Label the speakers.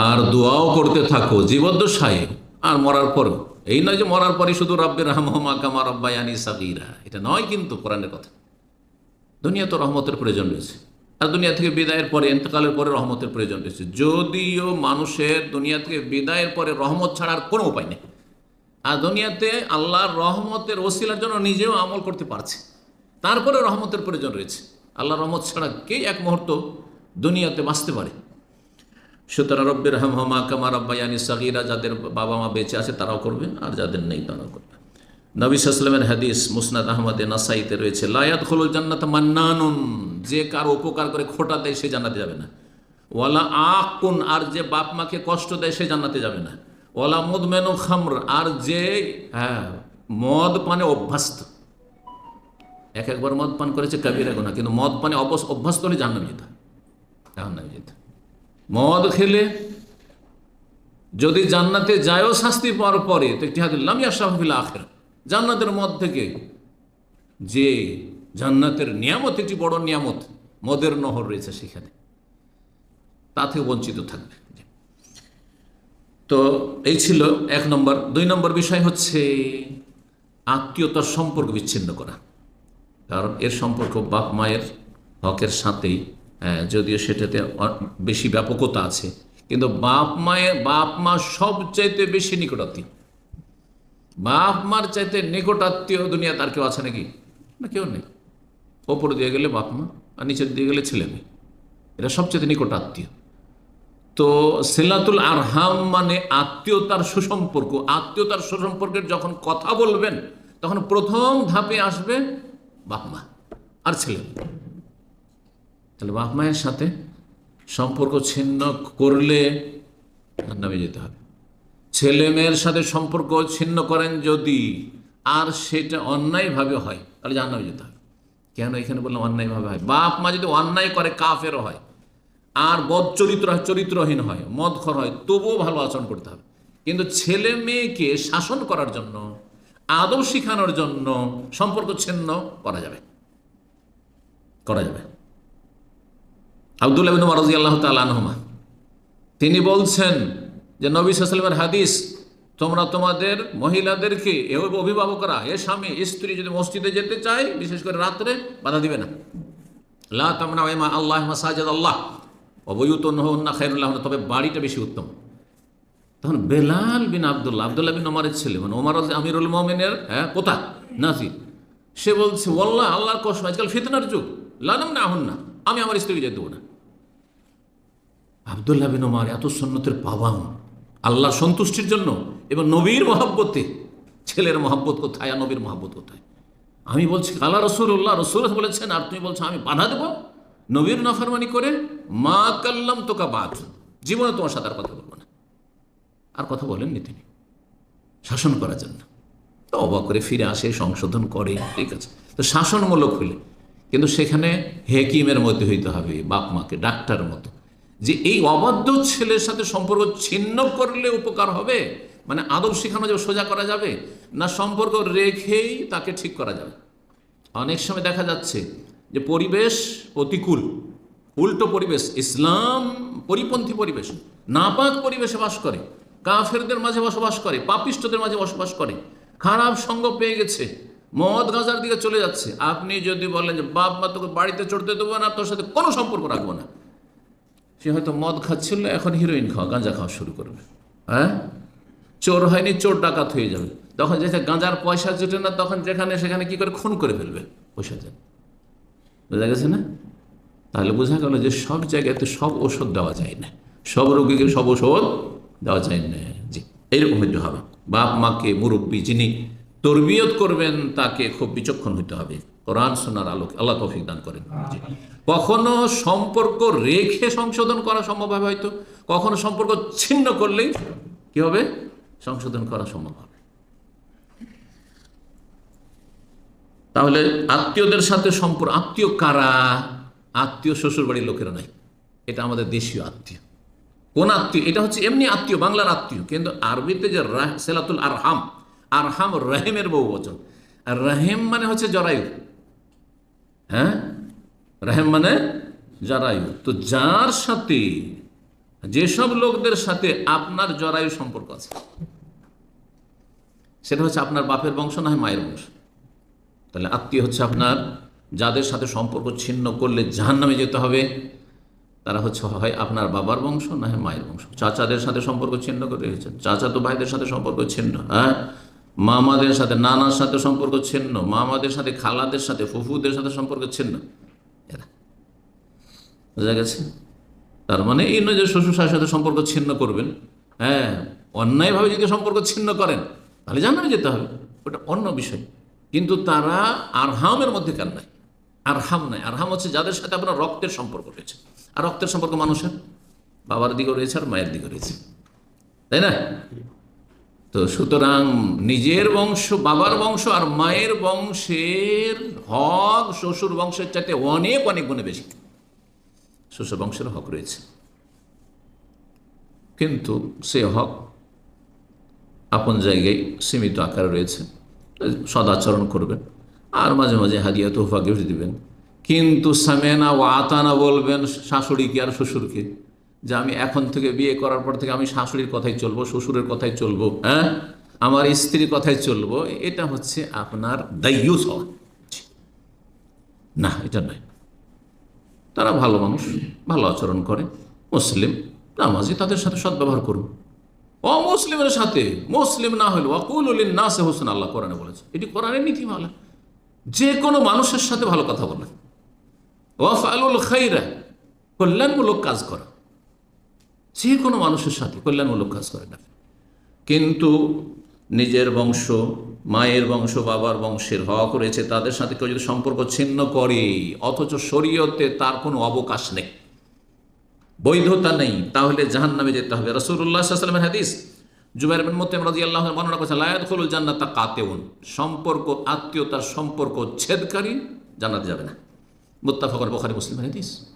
Speaker 1: আর দোয়াও করতে থাকো, জীবদ্দশায়। আর মরার পরেও। এই নয় যে মরার পরে শুধু রব্বের রহমা কামা রব্বায়ানি সাগিরা। এটা নয় কিন্তু কোরআনের কথা। দুনিয়া তো রহমতের প্রয়োজন রয়েছে। আর দুনিয়া থেকে বিদায়ের পরে এন্তকালের পরে রহমতের প্রয়োজন রয়েছে। যদিও মানুষের দুনিয়া থেকে বিদায়ের পরে রহমত ছাড়ার কোনো উপায় নেই। আর দুনিয়াতে আল্লাহর রহমতের ওসিলার জন্য নিজেও আমল করতে পারছে। তারপরে রহমতের প্রয়োজন রয়েছে। আল্লাহর রহমত ছাড়া কে এক মুহূর্ত দুনিয়াতে বাঁচতে পারে? সুতরাং রব্বির রহমা কামা রব্বায়ানি সাগিরা, যাদের বাবা মা বেঁচে আছে তারাও করবে, আর যাদের নেই তারাও করবে নবী সাল্লামের হাদিস মুসনাদ আহমদে নাসাইতে রয়েছে লায়াত খোলুল জান্নাত মান্নানুন, যে কার উপকার করে খোটা দেয় সে জান্নাতে যাবে না ওয়ালা আকুন, আর যে বাপ মাকে কষ্ট দেয় সে জান্নাতে যাবে না ওয়ালা মুদমেনু খামর, আর যে হ্যাঁ মদ পানে অভ্যস্ত এক একবার মদ পান করেছে কবিরা গোনা কিন্তু মদ পানে অভ্যস্ত হলে জাহান্নামে যেতে। জাহান্নামে যেতে। মদ খেলে যদি জান্নাতে যায়ও শাস্তি পাওয়ার পরে তো একটি হাদিস লামিয়া শাহফিল আখের জান্নাতের মদ থেকে যে জান্নাতের নিয়ামত, একটি বড় নিয়ামত, মদের নহর রয়েছে সেখানে তা থেকে বঞ্চিত থাকবে। তো এই ছিল এক নম্বর। দুই নম্বর বিষয় হচ্ছে আত্মীয়তার সম্পর্ক বিচ্ছিন্ন করা। কারণ এর সম্পর্ক বাপ মায়ের হকের সাথেই যদিও সেটাতে বেশি ব্যাপকতা আছে, কিন্তু বাপ মায়ের বাপ মা সবচাইতে বেশি নিকটাত্মীয়। বাপ মার চাইতে নিকটাত্মীয় দুনিয়া তার কেউ আছে নাকি? না, কেউ নেই। ওপরে দিয়ে গেলে বাপ মা, আর নিচের দিয়ে গেলে ছেলে মেয়ে। এরা সবচেয়ে নিকটাত্মীয়। তো সেলাতুল আরহাম মানে আত্মীয়তার সুসম্পর্ক। আত্মীয়তার সুসম্পর্কের যখন কথা বলবেন, তখন প্রথম ধাপে আসবে বাপ মা আর ছেলে মেয়ে। তাহলে বাপ মায়ের সাথে সম্পর্ক ছিন্ন করলে নামে যেতে হবে। ছেলে মেয়ের সাথে সম্পর্ক ছিন্ন করেন যদি আর সেটা অন্যায়ভাবে হয়, তাহলে জাহান্নামে যেতে হবে। কেন এখানে বললাম অন্যায়ভাবে হয়? বাপ মা যদি অন্যায় করে, কাফেরও হয়। আর বদ চরিত্র হয়, চরিত্রহীন হয়, মদখর হয়, তবুও ভালো আচরণ করতে হবে। কিন্তু ছেলে মেয়েকে শাসন করার জন্য আদব শিখানোর জন্য সম্পর্ক ছিন্ন করা যাবে। করা যাবে। আবদুল্লাহ বিন মারজি আল্লাহ তালহমা তিনি বলছেন যে নবী সাল্লামের হাদিস, তোমরা তোমাদের মহিলাদেরকে এ অভিভাবকরা, এ স্বামী স্ত্রী যদি মসজিদে যেতে চায়, বিশেষ করে রাত্রে, বাধা দিবে না। লা তামনা ওয়াইমা আল্লাহ মাসাজাদ আল্লাহ অবয়ুত নহন্না খাইরুল্লাহ তবে বাড়িটা বেশি উত্তম। তখন বেলাল বিন আবদুল্লাহ আবদুল্লাহ বিন ওমরের ছেলে মানে ওমর আমিরুল মমিনের হ্যাঁ কোথা নাসি সে বলছে ওল্লাহ আল্লাহর কসম, আজকাল ফিতনার যুগ লানাম না আহন না আমি আমার স্ত্রীকে যেতে দেবো না। আবদুল্লাহ বিন ওমর এত সন্ন্যতের পাবাম আল্লাহর সন্তুষ্টির জন্য এবং নবীর মহাব্বতে। ছেলের মহাব্বত কোথায় আর নবীর মহাব্বত কোথায়? আমি বলছি আল্লাহ রসুল্লাহ রসুল বলেছেন, আর তুমি বলছো, আমি বাধা দেবো? নবীর নাফরমানি করে, মা কাল্লাম তোকা বাদ জীবনে তোমার সাথে কথা বলব না। আর কথা বলেননি তিনি। শাসন করার জন্য। তো অবাক করে ফিরে আসে সংশোধন করে, ঠিক আছে। তো শাসনমূলক হইলে। কিন্তু সেখানে হেকিমের মধ্যে হইতে হবে, বাপ মাকে, ডাক্তার মতো। যে এই অবাধ্য ছেলের সাথে সম্পর্ক ছিন্ন করলে উপকার হবে? মানে আদব শেখানো যাবে সোজা করা যাবে? না সম্পর্ক রেখেই তাকে ঠিক করা যাবে? অনেক সময় দেখা যাচ্ছে যে পরিবেশ প্রতিকূল, উল্টো পরিবেশ, ইসলাম পরিপন্থী পরিবেশ, নাপাক পরিবেশে বাস করে, কাফেরদের মাঝে বসবাস করে, পাপিষ্টদের মাঝে বসবাস করে, খারাপ সঙ্গ পেয়ে গেছে, মদ গাঁজার দিকে চলে যাচ্ছে। আপনি যদি বলেন যে, বাপ মা, তোকে বাড়িতে চড়তে দেবো না, তোর সাথে কোনো সম্পর্ক রাখব না। সে হয়তো মদ খাচ্ছিল, এখন হিরোইন খাওয়া, গাঁজা খাওয়া শুরু করবে। হ্যাঁ? চোর হয়নি, চোর ডাকাত হয়ে যাবে। তখন যেখানে গাঁজার পয়সা জুটে না, তখন যেখানে সেখানে কি করে খুন করে ফেলবে? পয়সা দেন বোঝা গেছে না? তাহলে বোঝা গেল যে সব জায়গাতে সব ওষুধ দেওয়া যায় না। সব রোগীকে সব ওষুধ দেওয়া যায় না। জি এইরকম হইতে হবে। বাপ মাকে মুরব্বী, যিনি তরবিয়ত করবেন তাকে খুব বিচক্ষণ হইতে হবে। কোরআন সোনার আলোক আল্লাহ তৌফিক দান করেন। কখনো সম্পর্ক রেখে সংশোধন করা সম্ভব হবে হয়তো। কখনো সম্পর্ক ছিন্ন করলেই কি হবে? সংশোধন করা সম্ভব হবে। তাহলে আত্মীয়দের সাথে সম্পর্ক আত্মীয় কারা? আত্মীয় শ্বশুর বাড়ির লোকেরা নাই। এটা আমাদের দেশীয় আত্মীয়। কোন আত্মীয়? এটা হচ্ছে এমনি আত্মীয় বাংলার আত্মীয়। কিন্তু আরবিতে যে রাহ- সেলাতুল আরহাম আরহাম রাহেমের বহু বচন। আর রাহেম মানে হচ্ছে জরায়ু। হ্যাঁ? রাহেম মানে জরায়ু। তো যার সাথে, যেসব লোকদের সাথে আপনার জরায়ু সম্পর্ক আছে, সেটা হচ্ছে আপনার বাপের বংশ না হয় মায়ের বংশ। তাহলে আত্মীয় হচ্ছে আপনার, যাদের সাথে সম্পর্ক ছিন্ন করলে জাহান নামে যেতে হবে, তারা হচ্ছে হয় আপনার বাবার বংশ না হয় মায়ের বংশ। চাচাদের সাথে সম্পর্ক ছিন্ন করে চাচা তো ভাইদের সাথে সম্পর্ক ছিন্ন হ্যাঁ? মামাদের সাথে নানার সাথে সম্পর্ক ছিন্ন, মামাদের সাথে খালাদের সাথে, ফুফুদের সাথে সম্পর্ক ছিন্ন। এরা। বোঝা গেছে? তার মানে এই নয় যে শ্বশুর শাশুর সাথে সম্পর্ক ছিন্ন করবেন। হ্যাঁ অন্যায়ভাবে যদি সম্পর্ক ছিন্ন করেন, তাহলে জানাবে যেতে হবে। ওটা অন্য বিষয়। কিন্তু তারা আরহামের মধ্যে কার নাই? আরহাম নাই। আরহাম হচ্ছে যাদের সাথে আপনার রক্তের সম্পর্ক রয়েছে। আর রক্তের সম্পর্ক মানুষের। বাবার দিকে রয়েছে আর মায়ের দিকে রয়েছে। তাই না? তো সুতরাং নিজের বংশ, বাবার বংশ আর মায়ের বংশের হক শ্বশুর বংশের চাইতে অনেক অনেক গুণে বেশি। শ্বশুর বংশের হক রয়েছে। কিন্তু সে হক আপন জায়গায় সীমিত আকারে রয়েছে। সদাচরণ করবেন আর মাঝে মাঝে হাদিয়া তোহফা গিফট দিবেন। কিন্তু সামেনা ও আতানা বলবেন শাশুড়িকে আর শ্বশুরকে। যে আমি এখন থেকে বিয়ে করার পর থেকে আমি শাশুড়ির কথাই চলবো, শ্বশুরের কথাই চলবো হ্যাঁ? আমার স্ত্রীর কথাই চলবো, এটা হচ্ছে আপনার দায়ুস হওয়া। না, এটা নয়। তারা ভালো মানুষ, ভালো আচরণ করে, মুসলিম, নামাজি তাদের সাথে সদ্ব্যবহার করুন। অমুসলিমের সাথে, মুসলিম না হলে অকুল না সে হোসেন, আল্লাহ কোরআনে বলেছে। এটি কোরআনের নীতিমালা। যে কোনো মানুষের সাথে ভালো কথা বলা ওয়াফ আলুল খাইরা, কল্যাণমূলক কাজ করা। যে কোনো মানুষের সাথে কল্যাণমূলক কাজ করে না। কিন্তু নিজের বংশ, মায়ের বংশ, বাবার বংশের হক রয়েছে তাদের সাথে কেউ যদি সম্পর্ক ছিন্ন করে, অথচ শরীয়তে তার কোনো অবকাশ নেই। বৈধতা নেই। তাহলে জাহান নামে যেতে হবে। রসুল্লাহ সাল্লামের হাদিস, জুবাইর বিন মুতাইম রাদিয়াল্লাহু আনহু বর্ণনা করেছেন লায়াত খুলুল জান্নাতা কাতেউন। সম্পর্ক, আত্মীয়তার সম্পর্ক ছেদকারী জানাতে যাবে না। মুত্তাফাকুর বুখারী মুসলিম হাদিস।